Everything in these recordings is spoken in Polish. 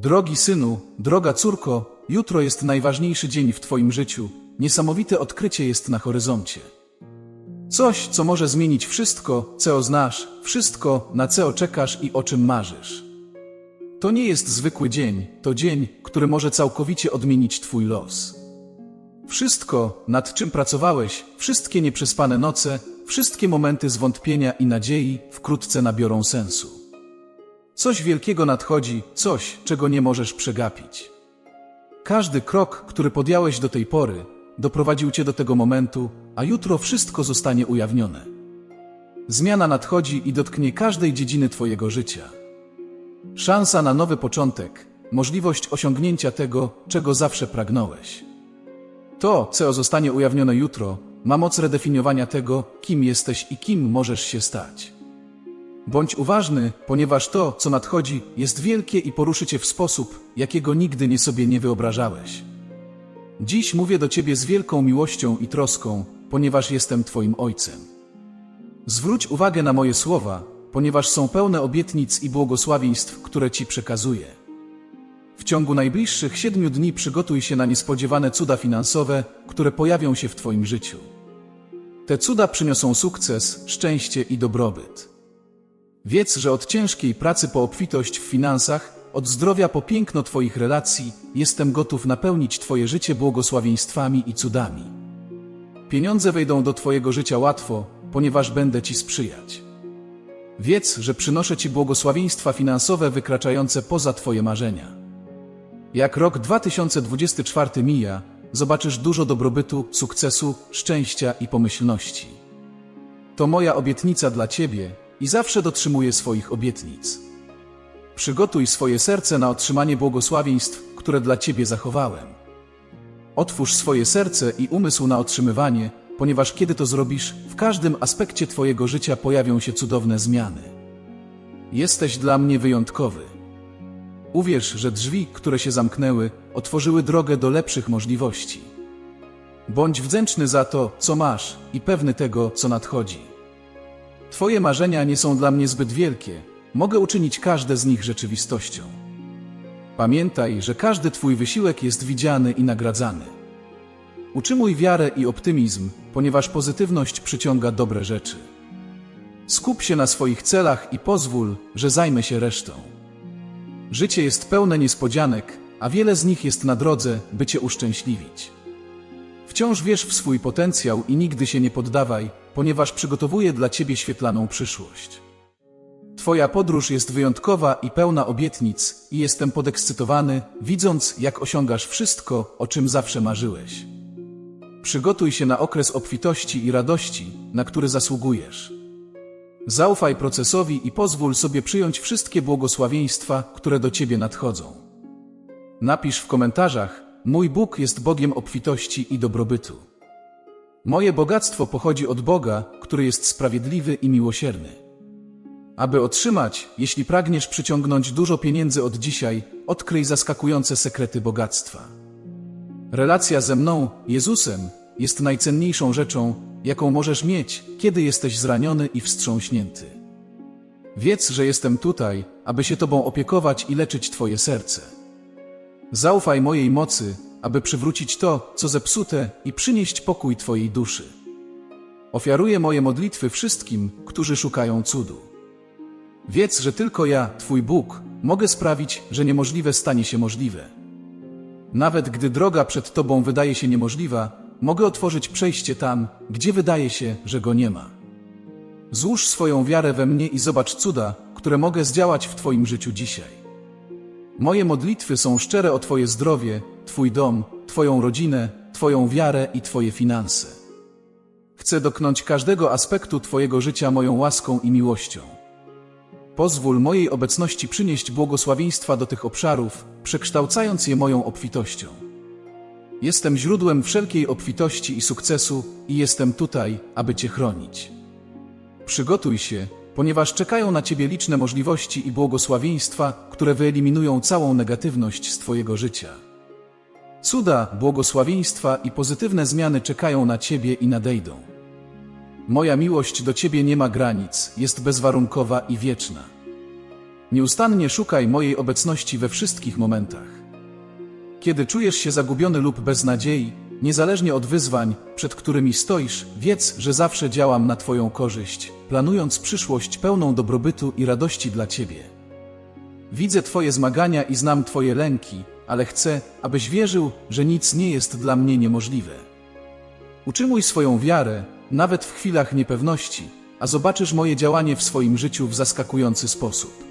Drogi synu, droga córko, jutro jest najważniejszy dzień w Twoim życiu. Niesamowite odkrycie jest na horyzoncie. Coś, co może zmienić wszystko, co znasz, wszystko, na co czekasz i o czym marzysz. To nie jest zwykły dzień, to dzień, który może całkowicie odmienić Twój los. Wszystko, nad czym pracowałeś, wszystkie nieprzespane noce, wszystkie momenty zwątpienia i nadziei wkrótce nabiorą sensu. Coś wielkiego nadchodzi, coś, czego nie możesz przegapić. Każdy krok, który podjąłeś do tej pory, doprowadził cię do tego momentu, a jutro wszystko zostanie ujawnione. Zmiana nadchodzi i dotknie każdej dziedziny Twojego życia. Szansa na nowy początek, możliwość osiągnięcia tego, czego zawsze pragnąłeś. To, co zostanie ujawnione jutro, ma moc redefiniowania tego, kim jesteś i kim możesz się stać. Bądź uważny, ponieważ to, co nadchodzi, jest wielkie i poruszy cię w sposób, jakiego nigdy nie sobie nie wyobrażałeś. Dziś mówię do ciebie z wielką miłością i troską, ponieważ jestem twoim ojcem. Zwróć uwagę na moje słowa, ponieważ są pełne obietnic i błogosławieństw, które ci przekazuję. W ciągu najbliższych siedmiu dni przygotuj się na niespodziewane cuda finansowe, które pojawią się w Twoim życiu. Te cuda przyniosą sukces, szczęście i dobrobyt. Wiedz, że od ciężkiej pracy po obfitość w finansach, od zdrowia po piękno Twoich relacji, jestem gotów napełnić Twoje życie błogosławieństwami i cudami. Pieniądze wejdą do Twojego życia łatwo, ponieważ będę Ci sprzyjać. Wiedz, że przynoszę Ci błogosławieństwa finansowe wykraczające poza Twoje marzenia. Jak rok 2024 mija, zobaczysz dużo dobrobytu, sukcesu, szczęścia i pomyślności. To moja obietnica dla Ciebie i zawsze dotrzymuję swoich obietnic. Przygotuj swoje serce na otrzymanie błogosławieństw, które dla Ciebie zachowałem. Otwórz swoje serce i umysł na otrzymywanie, ponieważ kiedy to zrobisz, w każdym aspekcie Twojego życia pojawią się cudowne zmiany. Jesteś dla mnie wyjątkowy. Uwierz, że drzwi, które się zamknęły, otworzyły drogę do lepszych możliwości. Bądź wdzięczny za to, co masz i pewny tego, co nadchodzi. Twoje marzenia nie są dla mnie zbyt wielkie, mogę uczynić każde z nich rzeczywistością. Pamiętaj, że każdy Twój wysiłek jest widziany i nagradzany. Utrzymuj wiarę i optymizm, ponieważ pozytywność przyciąga dobre rzeczy. Skup się na swoich celach i pozwól, że zajmę się resztą. Życie jest pełne niespodzianek, a wiele z nich jest na drodze, by Cię uszczęśliwić. Wciąż wierz w swój potencjał i nigdy się nie poddawaj, ponieważ przygotowuję dla Ciebie świetlaną przyszłość. Twoja podróż jest wyjątkowa i pełna obietnic i jestem podekscytowany, widząc, jak osiągasz wszystko, o czym zawsze marzyłeś. Przygotuj się na okres obfitości i radości, na który zasługujesz. Zaufaj procesowi i pozwól sobie przyjąć wszystkie błogosławieństwa, które do Ciebie nadchodzą. Napisz w komentarzach, mój Bóg jest Bogiem obfitości i dobrobytu. Moje bogactwo pochodzi od Boga, który jest sprawiedliwy i miłosierny. Aby otrzymać, jeśli pragniesz przyciągnąć dużo pieniędzy od dzisiaj, odkryj zaskakujące sekrety bogactwa. Relacja ze mną, Jezusem, jest najcenniejszą rzeczą, jaką możesz mieć, kiedy jesteś zraniony i wstrząśnięty. Wiedz, że jestem tutaj, aby się Tobą opiekować i leczyć Twoje serce. Zaufaj mojej mocy, aby przywrócić to, co zepsute i przynieść pokój Twojej duszy. Ofiaruję moje modlitwy wszystkim, którzy szukają cudu. Wiedz, że tylko ja, Twój Bóg, mogę sprawić, że niemożliwe stanie się możliwe. Nawet gdy droga przed Tobą wydaje się niemożliwa, mogę otworzyć przejście tam, gdzie wydaje się, że go nie ma. Złóż swoją wiarę we mnie i zobacz cuda, które mogę zdziałać w Twoim życiu dzisiaj. Moje modlitwy są szczere o Twoje zdrowie, Twój dom, Twoją rodzinę, Twoją wiarę i Twoje finanse. Chcę dotknąć każdego aspektu Twojego życia moją łaską i miłością. Pozwól mojej obecności przynieść błogosławieństwa do tych obszarów, przekształcając je moją obfitością. Jestem źródłem wszelkiej obfitości i sukcesu i jestem tutaj, aby Cię chronić. Przygotuj się, ponieważ czekają na Ciebie liczne możliwości i błogosławieństwa, które wyeliminują całą negatywność z Twojego życia. Cuda, błogosławieństwa i pozytywne zmiany czekają na Ciebie i nadejdą. Moja miłość do Ciebie nie ma granic, jest bezwarunkowa i wieczna. Nieustannie szukaj mojej obecności we wszystkich momentach. Kiedy czujesz się zagubiony lub bez nadziei, niezależnie od wyzwań, przed którymi stoisz, wiedz, że zawsze działam na Twoją korzyść, planując przyszłość pełną dobrobytu i radości dla Ciebie. Widzę Twoje zmagania i znam Twoje lęki, ale chcę, abyś wierzył, że nic nie jest dla mnie niemożliwe. Utrzymuj swoją wiarę, nawet w chwilach niepewności, a zobaczysz moje działanie w swoim życiu w zaskakujący sposób.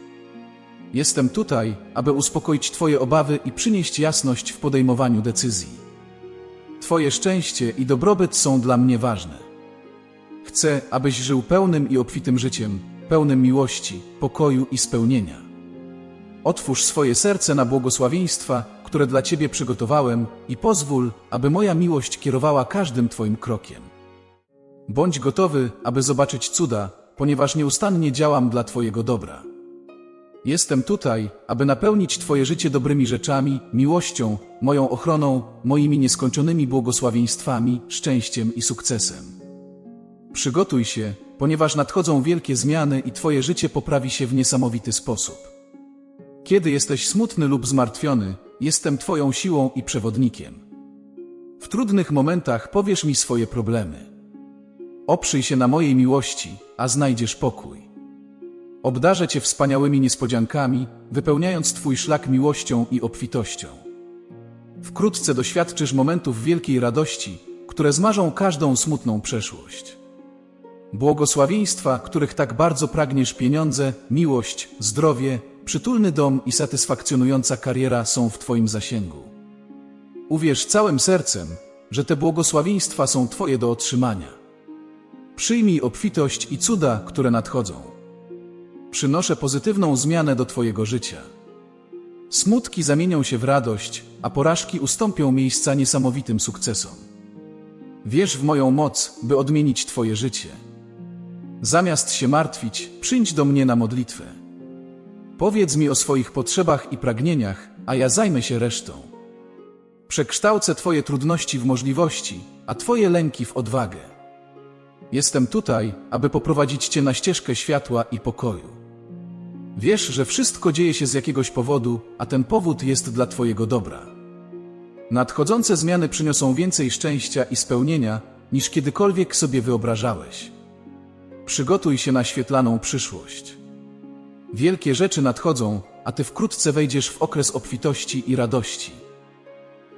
Jestem tutaj, aby uspokoić Twoje obawy i przynieść jasność w podejmowaniu decyzji. Twoje szczęście i dobrobyt są dla mnie ważne. Chcę, abyś żył pełnym i obfitym życiem, pełnym miłości, pokoju i spełnienia. Otwórz swoje serce na błogosławieństwa, które dla Ciebie przygotowałem i pozwól, aby moja miłość kierowała każdym Twoim krokiem. Bądź gotowy, aby zobaczyć cuda, ponieważ nieustannie działam dla Twojego dobra. Jestem tutaj, aby napełnić Twoje życie dobrymi rzeczami, miłością, moją ochroną, moimi nieskończonymi błogosławieństwami, szczęściem i sukcesem. Przygotuj się, ponieważ nadchodzą wielkie zmiany i Twoje życie poprawi się w niesamowity sposób. Kiedy jesteś smutny lub zmartwiony, jestem Twoją siłą i przewodnikiem. W trudnych momentach powiesz mi swoje problemy. Oprzyj się na mojej miłości, a znajdziesz pokój. Obdarzę Cię wspaniałymi niespodziankami, wypełniając Twój szlak miłością i obfitością. Wkrótce doświadczysz momentów wielkiej radości, które zmarzą każdą smutną przeszłość. Błogosławieństwa, których tak bardzo pragniesz pieniądze, miłość, zdrowie, przytulny dom i satysfakcjonująca kariera są w Twoim zasięgu. Uwierz całym sercem, że te błogosławieństwa są Twoje do otrzymania. Przyjmij obfitość i cuda, które nadchodzą. Przynoszę pozytywną zmianę do Twojego życia. Smutki zamienią się w radość, a porażki ustąpią miejsca niesamowitym sukcesom. Wierz w moją moc, by odmienić Twoje życie. Zamiast się martwić, przyjdź do mnie na modlitwę. Powiedz mi o swoich potrzebach i pragnieniach, a ja zajmę się resztą. Przekształcę Twoje trudności w możliwości, a Twoje lęki w odwagę. Jestem tutaj, aby poprowadzić Cię na ścieżkę światła i pokoju. Wiesz, że wszystko dzieje się z jakiegoś powodu, a ten powód jest dla Twojego dobra. Nadchodzące zmiany przyniosą więcej szczęścia i spełnienia, niż kiedykolwiek sobie wyobrażałeś. Przygotuj się na świetlaną przyszłość. Wielkie rzeczy nadchodzą, a Ty wkrótce wejdziesz w okres obfitości i radości.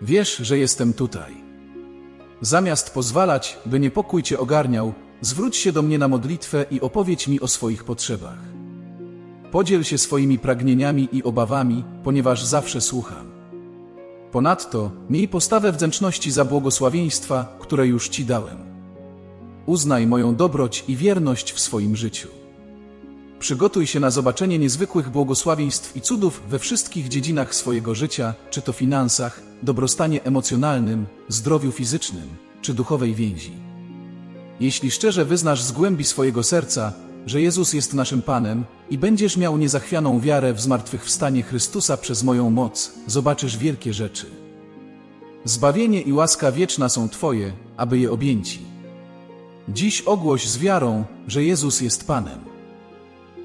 Wiesz, że jestem tutaj. Zamiast pozwalać, by niepokój Cię ogarniał, zwróć się do mnie na modlitwę i opowiedz mi o swoich potrzebach. Podziel się swoimi pragnieniami i obawami, ponieważ zawsze słucham. Ponadto miej postawę wdzięczności za błogosławieństwa, które już Ci dałem. Uznaj moją dobroć i wierność w swoim życiu. Przygotuj się na zobaczenie niezwykłych błogosławieństw i cudów we wszystkich dziedzinach swojego życia, czy to finansach, dobrostanie emocjonalnym, zdrowiu fizycznym, czy duchowej więzi. Jeśli szczerze wyznasz z głębi swojego serca, że Jezus jest naszym Panem i będziesz miał niezachwianą wiarę w zmartwychwstanie Chrystusa przez moją moc, zobaczysz wielkie rzeczy. Zbawienie i łaska wieczna są Twoje, aby je objęci. Dziś ogłoś z wiarą, że Jezus jest Panem.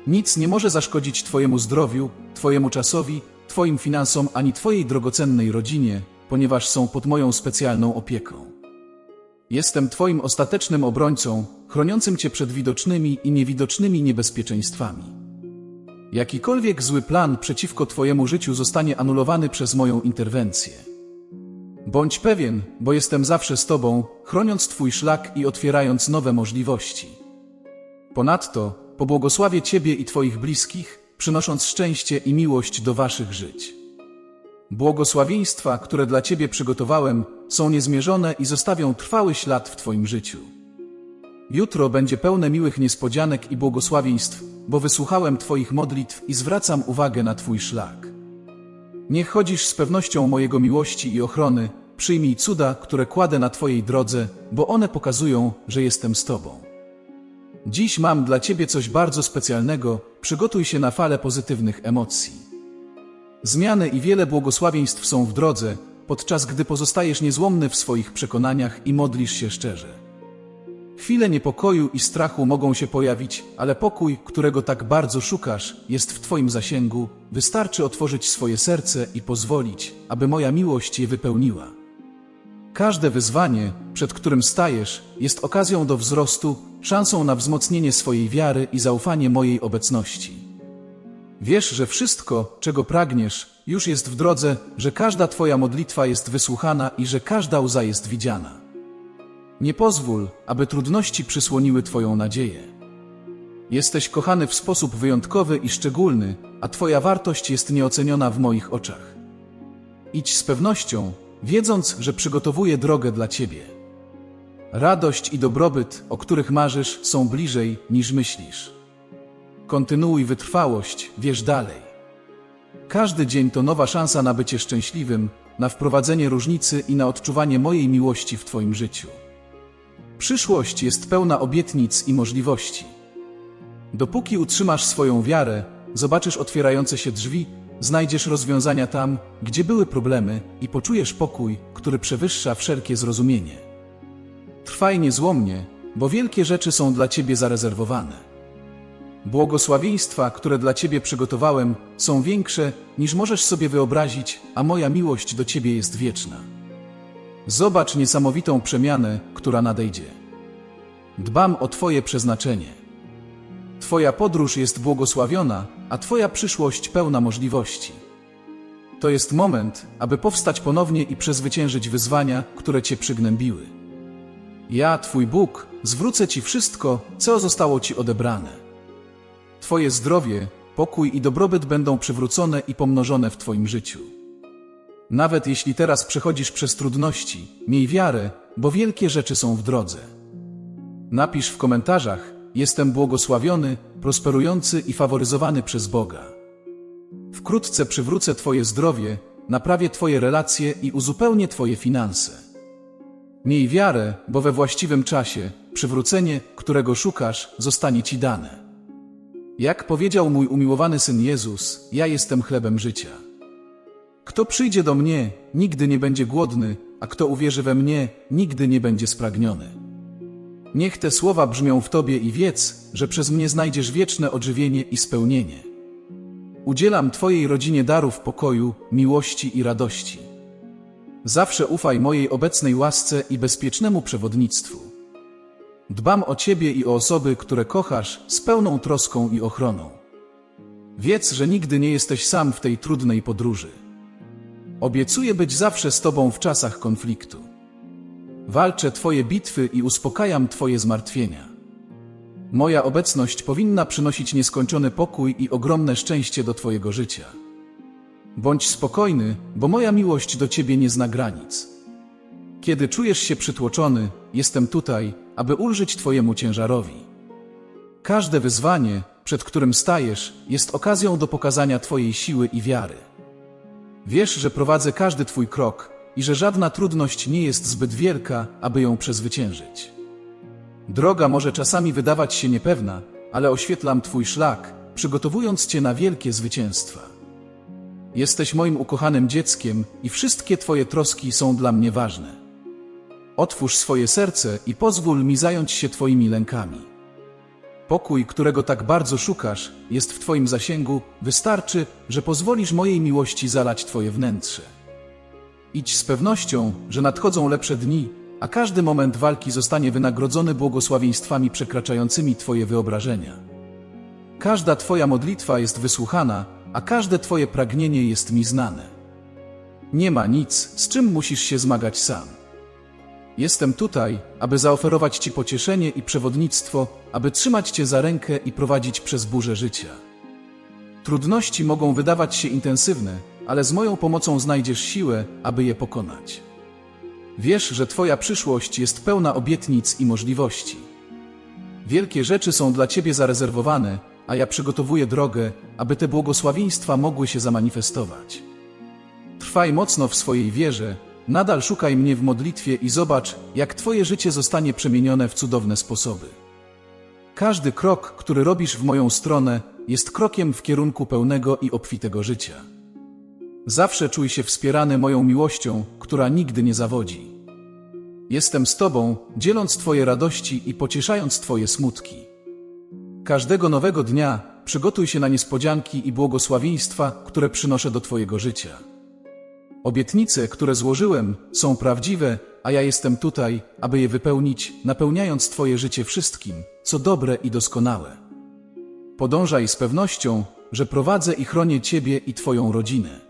Nic nie może zaszkodzić Twojemu zdrowiu, Twojemu czasowi, Twoim finansom ani Twojej drogocennej rodzinie, ponieważ są pod moją specjalną opieką. Jestem Twoim ostatecznym obrońcą, chroniącym Cię przed widocznymi i niewidocznymi niebezpieczeństwami. Jakikolwiek zły plan przeciwko Twojemu życiu zostanie anulowany przez moją interwencję. Bądź pewien, bo jestem zawsze z Tobą, chroniąc Twój szlak i otwierając nowe możliwości. Ponadto, pobłogosławię Ciebie i Twoich bliskich, przynosząc szczęście i miłość do Waszych żyć. Błogosławieństwa, które dla Ciebie przygotowałem, są niezmierzone i zostawią trwały ślad w Twoim życiu. Jutro będzie pełne miłych niespodzianek i błogosławieństw, bo wysłuchałem Twoich modlitw i zwracam uwagę na Twój szlak. Niech chodzisz z pewnością mojego miłości i ochrony, przyjmij cuda, które kładę na Twojej drodze, bo one pokazują, że jestem z Tobą. Dziś mam dla Ciebie coś bardzo specjalnego, przygotuj się na falę pozytywnych emocji. Zmiany i wiele błogosławieństw są w drodze, podczas gdy pozostajesz niezłomny w swoich przekonaniach i modlisz się szczerze. Chwile niepokoju i strachu mogą się pojawić, ale pokój, którego tak bardzo szukasz, jest w Twoim zasięgu. Wystarczy otworzyć swoje serce i pozwolić, aby moja miłość je wypełniła. Każde wyzwanie, przed którym stajesz, jest okazją do wzrostu, szansą na wzmocnienie swojej wiary i zaufanie mojej obecności. Wiesz, że wszystko, czego pragniesz, już jest w drodze, że każda Twoja modlitwa jest wysłuchana i że każda łza jest widziana. Nie pozwól, aby trudności przysłoniły Twoją nadzieję. Jesteś kochany w sposób wyjątkowy i szczególny, a Twoja wartość jest nieoceniona w moich oczach. Idź z pewnością, wiedząc, że przygotowuję drogę dla Ciebie. Radość i dobrobyt, o których marzysz, są bliżej niż myślisz. Kontynuuj wytrwałość, wierz dalej. Każdy dzień to nowa szansa na bycie szczęśliwym, na wprowadzenie różnicy i na odczuwanie mojej miłości w Twoim życiu. Przyszłość jest pełna obietnic i możliwości. Dopóki utrzymasz swoją wiarę, zobaczysz otwierające się drzwi, znajdziesz rozwiązania tam, gdzie były problemy i poczujesz pokój, który przewyższa wszelkie zrozumienie. Trwaj niezłomnie, bo wielkie rzeczy są dla Ciebie zarezerwowane. Błogosławieństwa, które dla Ciebie przygotowałem, są większe, niż możesz sobie wyobrazić, a moja miłość do Ciebie jest wieczna. Zobacz niesamowitą przemianę, która nadejdzie. Dbam o Twoje przeznaczenie. Twoja podróż jest błogosławiona, a Twoja przyszłość pełna możliwości. To jest moment, aby powstać ponownie i przezwyciężyć wyzwania, które Cię przygnębiły. Ja, Twój Bóg, zwrócę Ci wszystko, co zostało Ci odebrane. Twoje zdrowie, pokój i dobrobyt będą przywrócone i pomnożone w Twoim życiu. Nawet jeśli teraz przechodzisz przez trudności, miej wiarę, bo wielkie rzeczy są w drodze. Napisz w komentarzach: Jestem błogosławiony, prosperujący i faworyzowany przez Boga. Wkrótce przywrócę Twoje zdrowie, naprawię Twoje relacje i uzupełnię Twoje finanse. Miej wiarę, bo we właściwym czasie przywrócenie, którego szukasz, zostanie Ci dane. Jak powiedział mój umiłowany syn Jezus, ja jestem chlebem życia. Kto przyjdzie do mnie, nigdy nie będzie głodny, a kto uwierzy we mnie, nigdy nie będzie spragniony. Niech te słowa brzmią w Tobie i wiedz, że przez mnie znajdziesz wieczne odżywienie i spełnienie. Udzielam Twojej rodzinie darów pokoju, miłości i radości. Zawsze ufaj mojej obecnej łasce i bezpiecznemu przewodnictwu. Dbam o Ciebie i o osoby, które kochasz, z pełną troską i ochroną. Wiedz, że nigdy nie jesteś sam w tej trudnej podróży. Obiecuję być zawsze z Tobą w czasach konfliktu. Walczę Twoje bitwy i uspokajam Twoje zmartwienia. Moja obecność powinna przynosić nieskończony pokój i ogromne szczęście do Twojego życia. Bądź spokojny, bo moja miłość do Ciebie nie zna granic. Kiedy czujesz się przytłoczony, jestem tutaj, aby ulżyć Twojemu ciężarowi. Każde wyzwanie, przed którym stajesz, jest okazją do pokazania Twojej siły i wiary. Wiesz, że prowadzę każdy Twój krok i że żadna trudność nie jest zbyt wielka, aby ją przezwyciężyć. Droga może czasami wydawać się niepewna, ale oświetlam Twój szlak, przygotowując Cię na wielkie zwycięstwa. Jesteś moim ukochanym dzieckiem i wszystkie Twoje troski są dla mnie ważne. Otwórz swoje serce i pozwól mi zająć się Twoimi lękami. Pokój, którego tak bardzo szukasz, jest w Twoim zasięgu, wystarczy, że pozwolisz mojej miłości zalać Twoje wnętrze. Idź z pewnością, że nadchodzą lepsze dni, a każdy moment walki zostanie wynagrodzony błogosławieństwami przekraczającymi Twoje wyobrażenia. Każda Twoja modlitwa jest wysłuchana, a każde Twoje pragnienie jest mi znane. Nie ma nic, z czym musisz się zmagać sam. Jestem tutaj, aby zaoferować Ci pocieszenie i przewodnictwo, aby trzymać Cię za rękę i prowadzić przez burzę życia. Trudności mogą wydawać się intensywne, ale z moją pomocą znajdziesz siłę, aby je pokonać. Wiesz, że Twoja przyszłość jest pełna obietnic i możliwości. Wielkie rzeczy są dla Ciebie zarezerwowane, a ja przygotowuję drogę, aby te błogosławieństwa mogły się zamanifestować. Trwaj mocno w swojej wierze, Nadal szukaj mnie w modlitwie i zobacz, jak Twoje życie zostanie przemienione w cudowne sposoby. Każdy krok, który robisz w moją stronę, jest krokiem w kierunku pełnego i obfitego życia. Zawsze czuj się wspierany moją miłością, która nigdy nie zawodzi. Jestem z Tobą, dzieląc Twoje radości i pocieszając Twoje smutki. Każdego nowego dnia przygotuj się na niespodzianki i błogosławieństwa, które przynoszę do Twojego życia. Obietnice, które złożyłem, są prawdziwe, a ja jestem tutaj, aby je wypełnić, napełniając Twoje życie wszystkim, co dobre i doskonałe. Podążaj z pewnością, że prowadzę i chronię Ciebie i Twoją rodzinę.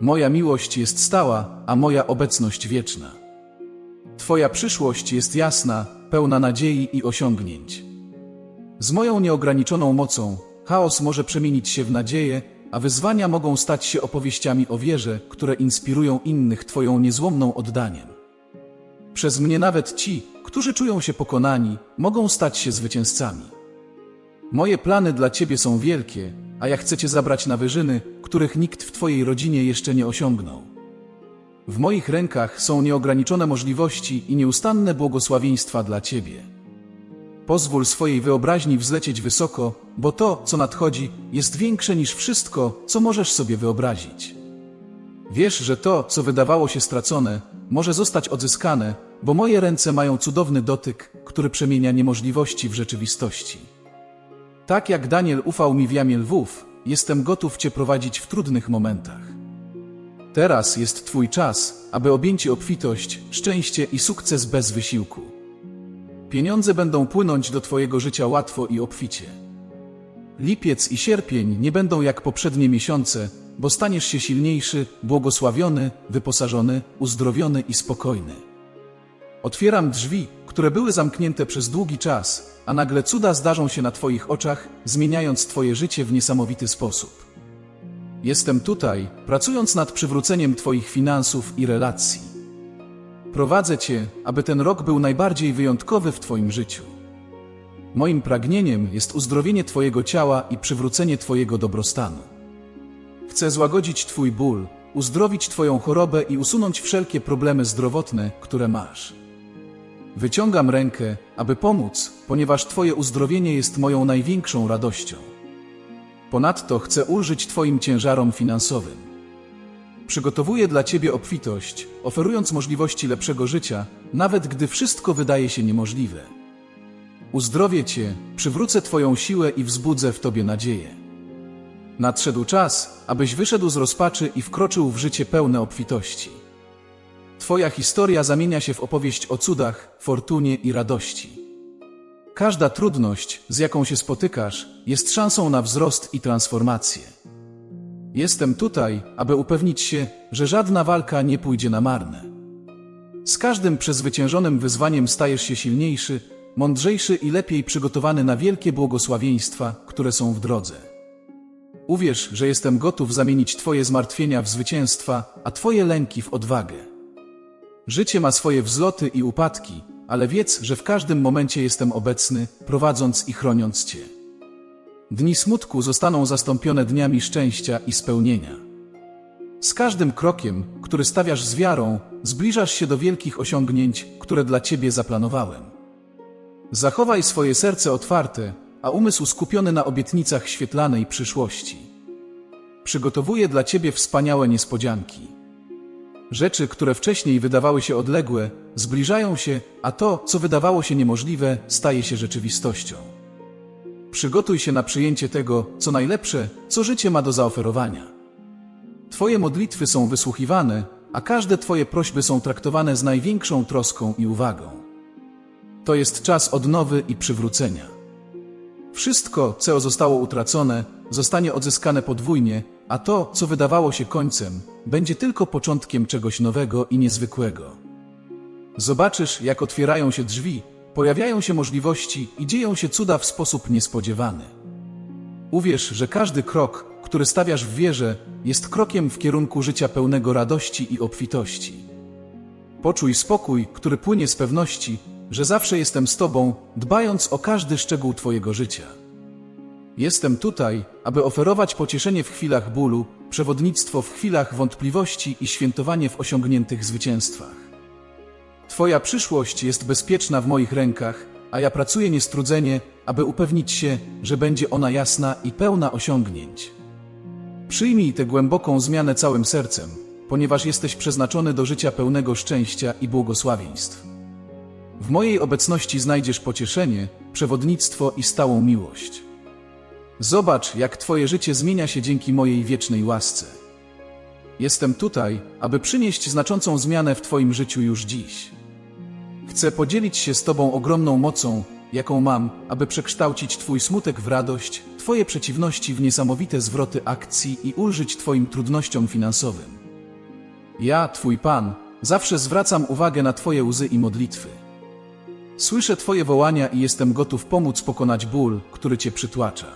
Moja miłość jest stała, a moja obecność wieczna. Twoja przyszłość jest jasna, pełna nadziei i osiągnięć. Z moją nieograniczoną mocą chaos może przemienić się w nadzieję, a wyzwania mogą stać się opowieściami o wierze, które inspirują innych Twoją niezłomną oddaniem. Przez mnie nawet ci, którzy czują się pokonani, mogą stać się zwycięzcami. Moje plany dla Ciebie są wielkie, a ja chcę Cię zabrać na wyżyny, których nikt w Twojej rodzinie jeszcze nie osiągnął. W moich rękach są nieograniczone możliwości i nieustanne błogosławieństwa dla Ciebie. Pozwól swojej wyobraźni wzlecieć wysoko, bo to, co nadchodzi, jest większe niż wszystko, co możesz sobie wyobrazić. Wiesz, że to, co wydawało się stracone, może zostać odzyskane, bo moje ręce mają cudowny dotyk, który przemienia niemożliwości w rzeczywistości. Tak jak Daniel ufał mi w jamie lwów, jestem gotów Cię prowadzić w trudnych momentach. Teraz jest Twój czas, aby objęci obfitość, szczęście i sukces bez wysiłku. Pieniądze będą płynąć do Twojego życia łatwo i obficie. Lipiec i sierpień nie będą jak poprzednie miesiące, bo staniesz się silniejszy, błogosławiony, wyposażony, uzdrowiony i spokojny. Otwieram drzwi, które były zamknięte przez długi czas, a nagle cuda zdarzą się na Twoich oczach, zmieniając Twoje życie w niesamowity sposób. Jestem tutaj, pracując nad przywróceniem Twoich finansów i relacji. Prowadzę Cię, aby ten rok był najbardziej wyjątkowy w Twoim życiu. Moim pragnieniem jest uzdrowienie Twojego ciała i przywrócenie Twojego dobrostanu. Chcę złagodzić Twój ból, uzdrowić Twoją chorobę i usunąć wszelkie problemy zdrowotne, które masz. Wyciągam rękę, aby pomóc, ponieważ Twoje uzdrowienie jest moją największą radością. Ponadto chcę ulżyć Twoim ciężarom finansowym. Przygotowuję dla Ciebie obfitość, oferując możliwości lepszego życia, nawet gdy wszystko wydaje się niemożliwe. Uzdrowię Cię, przywrócę Twoją siłę i wzbudzę w Tobie nadzieję. Nadszedł czas, abyś wyszedł z rozpaczy i wkroczył w życie pełne obfitości. Twoja historia zamienia się w opowieść o cudach, fortunie i radości. Każda trudność, z jaką się spotykasz, jest szansą na wzrost i transformację. Jestem tutaj, aby upewnić się, że żadna walka nie pójdzie na marne. Z każdym przezwyciężonym wyzwaniem stajesz się silniejszy, mądrzejszy i lepiej przygotowany na wielkie błogosławieństwa, które są w drodze. Uwierz, że jestem gotów zamienić Twoje zmartwienia w zwycięstwa, a Twoje lęki w odwagę. Życie ma swoje wzloty i upadki, ale wiedz, że w każdym momencie jestem obecny, prowadząc i chroniąc Cię. Dni smutku zostaną zastąpione dniami szczęścia i spełnienia. Z każdym krokiem, który stawiasz z wiarą, zbliżasz się do wielkich osiągnięć, które dla Ciebie zaplanowałem. Zachowaj swoje serce otwarte, a umysł skupiony na obietnicach świetlanej przyszłości. Przygotowuję dla Ciebie wspaniałe niespodzianki. Rzeczy, które wcześniej wydawały się odległe, zbliżają się, a to, co wydawało się niemożliwe, staje się rzeczywistością. Przygotuj się na przyjęcie tego, co najlepsze, co życie ma do zaoferowania. Twoje modlitwy są wysłuchiwane, a każde Twoje prośby są traktowane z największą troską i uwagą. To jest czas odnowy i przywrócenia. Wszystko, co zostało utracone, zostanie odzyskane podwójnie, a to, co wydawało się końcem, będzie tylko początkiem czegoś nowego i niezwykłego. Zobaczysz, jak otwierają się drzwi, pojawiają się możliwości i dzieją się cuda w sposób niespodziewany. Uwierz, że każdy krok, który stawiasz w wierze, jest krokiem w kierunku życia pełnego radości i obfitości. Poczuj spokój, który płynie z pewności, że zawsze jestem z Tobą, dbając o każdy szczegół Twojego życia. Jestem tutaj, aby oferować pocieszenie w chwilach bólu, przewodnictwo w chwilach wątpliwości i świętowanie w osiągniętych zwycięstwach. Twoja przyszłość jest bezpieczna w moich rękach, a ja pracuję niestrudzenie, aby upewnić się, że będzie ona jasna i pełna osiągnięć. Przyjmij tę głęboką zmianę całym sercem, ponieważ jesteś przeznaczony do życia pełnego szczęścia i błogosławieństw. W mojej obecności znajdziesz pocieszenie, przewodnictwo i stałą miłość. Zobacz, jak Twoje życie zmienia się dzięki mojej wiecznej łasce. Jestem tutaj, aby przynieść znaczącą zmianę w Twoim życiu już dziś. Chcę podzielić się z Tobą ogromną mocą, jaką mam, aby przekształcić Twój smutek w radość, Twoje przeciwności w niesamowite zwroty akcji i ulżyć Twoim trudnościom finansowym. Ja, Twój Pan, zawsze zwracam uwagę na Twoje łzy i modlitwy. Słyszę Twoje wołania i jestem gotów pomóc pokonać ból, który Cię przytłacza.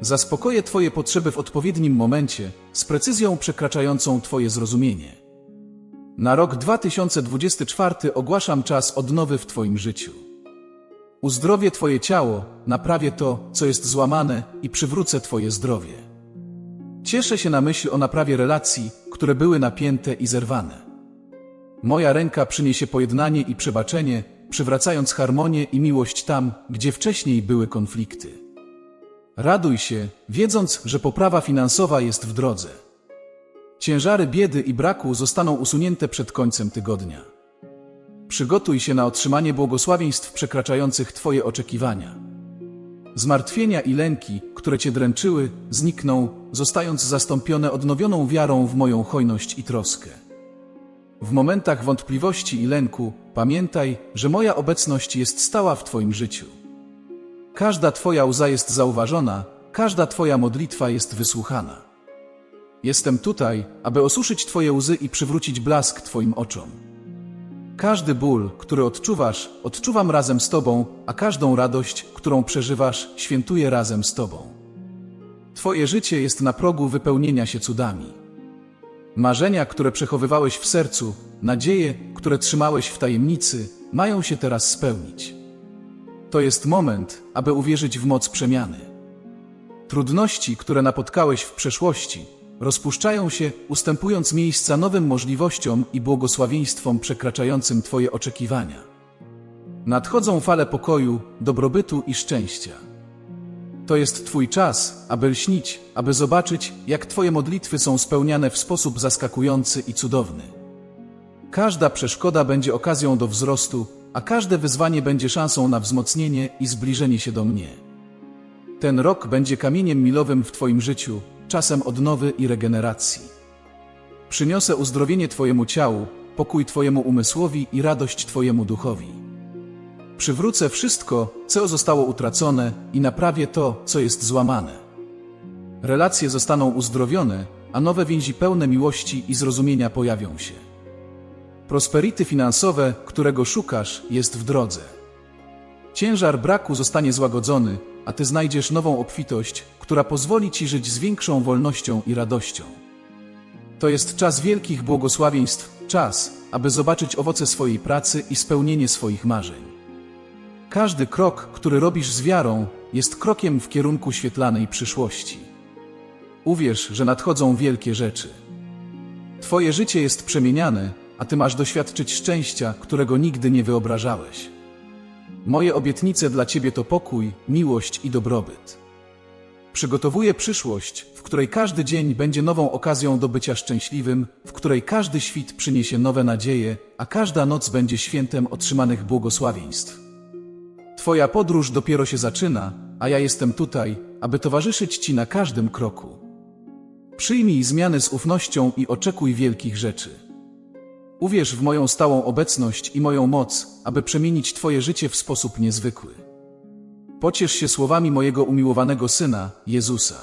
Zaspokoję Twoje potrzeby w odpowiednim momencie, z precyzją przekraczającą Twoje zrozumienie. Na rok 2024 ogłaszam czas odnowy w Twoim życiu. Uzdrowię Twoje ciało, naprawię to, co jest złamane i przywrócę Twoje zdrowie. Cieszę się na myśl o naprawie relacji, które były napięte i zerwane. Moja ręka przyniesie pojednanie i przebaczenie, przywracając harmonię i miłość tam, gdzie wcześniej były konflikty. Raduj się, wiedząc, że poprawa finansowa jest w drodze. Ciężary biedy i braku zostaną usunięte przed końcem tygodnia. Przygotuj się na otrzymanie błogosławieństw przekraczających Twoje oczekiwania. Zmartwienia i lęki, które Cię dręczyły, znikną, zostając zastąpione odnowioną wiarą w moją hojność i troskę. W momentach wątpliwości i lęku pamiętaj, że moja obecność jest stała w Twoim życiu. Każda Twoja łza jest zauważona, każda Twoja modlitwa jest wysłuchana. Jestem tutaj, aby osuszyć Twoje łzy i przywrócić blask Twoim oczom. Każdy ból, który odczuwasz, odczuwam razem z Tobą, a każdą radość, którą przeżywasz, świętuję razem z Tobą. Twoje życie jest na progu wypełnienia się cudami. Marzenia, które przechowywałeś w sercu, nadzieje, które trzymałeś w tajemnicy, mają się teraz spełnić. To jest moment, aby uwierzyć w moc przemiany. Trudności, które napotkałeś w przeszłości, rozpuszczają się, ustępując miejsca nowym możliwościom i błogosławieństwom przekraczającym Twoje oczekiwania. Nadchodzą fale pokoju, dobrobytu i szczęścia. To jest Twój czas, aby lśnić, aby zobaczyć, jak Twoje modlitwy są spełniane w sposób zaskakujący i cudowny. Każda przeszkoda będzie okazją do wzrostu, a każde wyzwanie będzie szansą na wzmocnienie i zbliżenie się do mnie. Ten rok będzie kamieniem milowym w Twoim życiu, czasem odnowy i regeneracji. Przyniosę uzdrowienie Twojemu ciału, pokój Twojemu umysłowi i radość Twojemu duchowi. Przywrócę wszystko, co zostało utracone i naprawię to, co jest złamane. Relacje zostaną uzdrowione, a nowe więzi pełne miłości i zrozumienia pojawią się. Prosperity finansowe, którego szukasz, jest w drodze. Ciężar braku zostanie złagodzony, a Ty znajdziesz nową obfitość, która pozwoli Ci żyć z większą wolnością i radością. To jest czas wielkich błogosławieństw, czas, aby zobaczyć owoce swojej pracy i spełnienie swoich marzeń. Każdy krok, który robisz z wiarą, jest krokiem w kierunku świetlanej przyszłości. Uwierz, że nadchodzą wielkie rzeczy. Twoje życie jest przemieniane, a Ty masz doświadczyć szczęścia, którego nigdy nie wyobrażałeś. Moje obietnice dla Ciebie to pokój, miłość i dobrobyt. Przygotowuję przyszłość, w której każdy dzień będzie nową okazją do bycia szczęśliwym, w której każdy świt przyniesie nowe nadzieje, a każda noc będzie świętem otrzymanych błogosławieństw. Twoja podróż dopiero się zaczyna, a ja jestem tutaj, aby towarzyszyć Ci na każdym kroku. Przyjmij zmiany z ufnością i oczekuj wielkich rzeczy. Uwierz w moją stałą obecność i moją moc, aby przemienić Twoje życie w sposób niezwykły. Pociesz się słowami mojego umiłowanego Syna, Jezusa.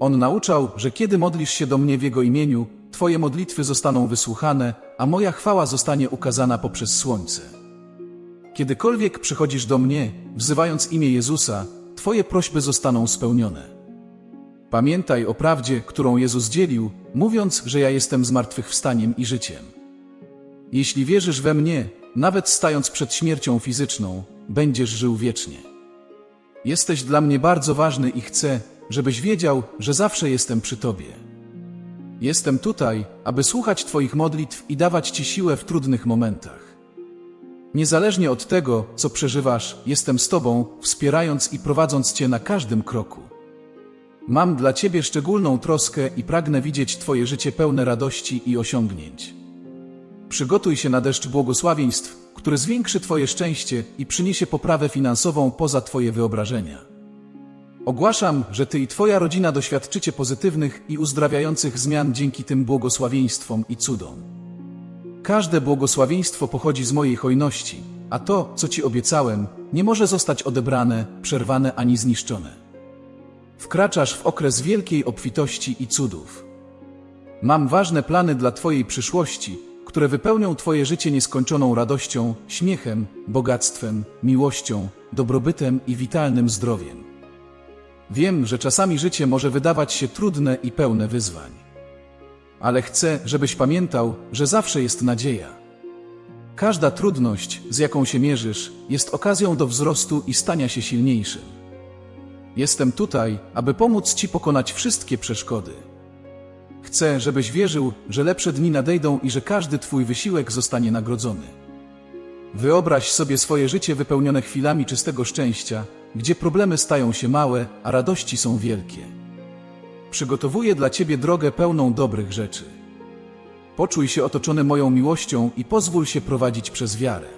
On nauczał, że kiedy modlisz się do mnie w Jego imieniu, Twoje modlitwy zostaną wysłuchane, a moja chwała zostanie ukazana poprzez słońce. Kiedykolwiek przychodzisz do mnie, wzywając imię Jezusa, Twoje prośby zostaną spełnione. Pamiętaj o prawdzie, którą Jezus dzielił, mówiąc, że ja jestem zmartwychwstaniem i życiem. Jeśli wierzysz we mnie, nawet stając przed śmiercią fizyczną, będziesz żył wiecznie. Jesteś dla mnie bardzo ważny i chcę, żebyś wiedział, że zawsze jestem przy Tobie. Jestem tutaj, aby słuchać Twoich modlitw i dawać Ci siłę w trudnych momentach. Niezależnie od tego, co przeżywasz, jestem z Tobą, wspierając i prowadząc Cię na każdym kroku. Mam dla Ciebie szczególną troskę i pragnę widzieć Twoje życie pełne radości i osiągnięć. Przygotuj się na deszcz błogosławieństw, który zwiększy Twoje szczęście i przyniesie poprawę finansową poza Twoje wyobrażenia. Ogłaszam, że Ty i Twoja rodzina doświadczycie pozytywnych i uzdrawiających zmian dzięki tym błogosławieństwom i cudom. Każde błogosławieństwo pochodzi z mojej hojności, a to, co Ci obiecałem, nie może zostać odebrane, przerwane ani zniszczone. Wkraczasz w okres wielkiej obfitości i cudów. Mam ważne plany dla Twojej przyszłości, które wypełnią Twoje życie nieskończoną radością, śmiechem, bogactwem, miłością, dobrobytem i witalnym zdrowiem. Wiem, że czasami życie może wydawać się trudne i pełne wyzwań. Ale chcę, żebyś pamiętał, że zawsze jest nadzieja. Każda trudność, z jaką się mierzysz, jest okazją do wzrostu i stania się silniejszym. Jestem tutaj, aby pomóc Ci pokonać wszystkie przeszkody. Chcę, żebyś wierzył, że lepsze dni nadejdą i że każdy Twój wysiłek zostanie nagrodzony. Wyobraź sobie swoje życie wypełnione chwilami czystego szczęścia, gdzie problemy stają się małe, a radości są wielkie. Przygotowuję dla Ciebie drogę pełną dobrych rzeczy. Poczuj się otoczony moją miłością i pozwól się prowadzić przez wiarę.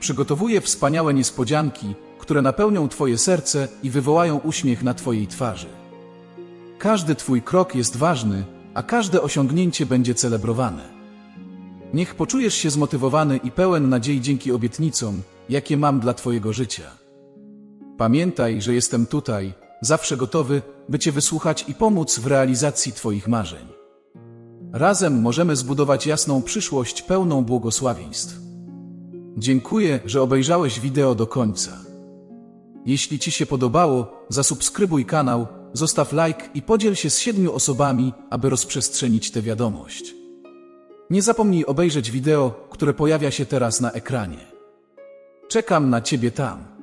Przygotowuję wspaniałe niespodzianki, które napełnią Twoje serce i wywołają uśmiech na Twojej twarzy. Każdy Twój krok jest ważny, a każde osiągnięcie będzie celebrowane. Niech poczujesz się zmotywowany i pełen nadziei dzięki obietnicom, jakie mam dla Twojego życia. Pamiętaj, że jestem tutaj, zawsze gotowy, by Cię wysłuchać i pomóc w realizacji Twoich marzeń. Razem możemy zbudować jasną przyszłość pełną błogosławieństw. Dziękuję, że obejrzałeś wideo do końca. Jeśli Ci się podobało, zasubskrybuj kanał, zostaw like i podziel się z siedmiu osobami, aby rozprzestrzenić tę wiadomość. Nie zapomnij obejrzeć wideo, które pojawia się teraz na ekranie. Czekam na Ciebie tam.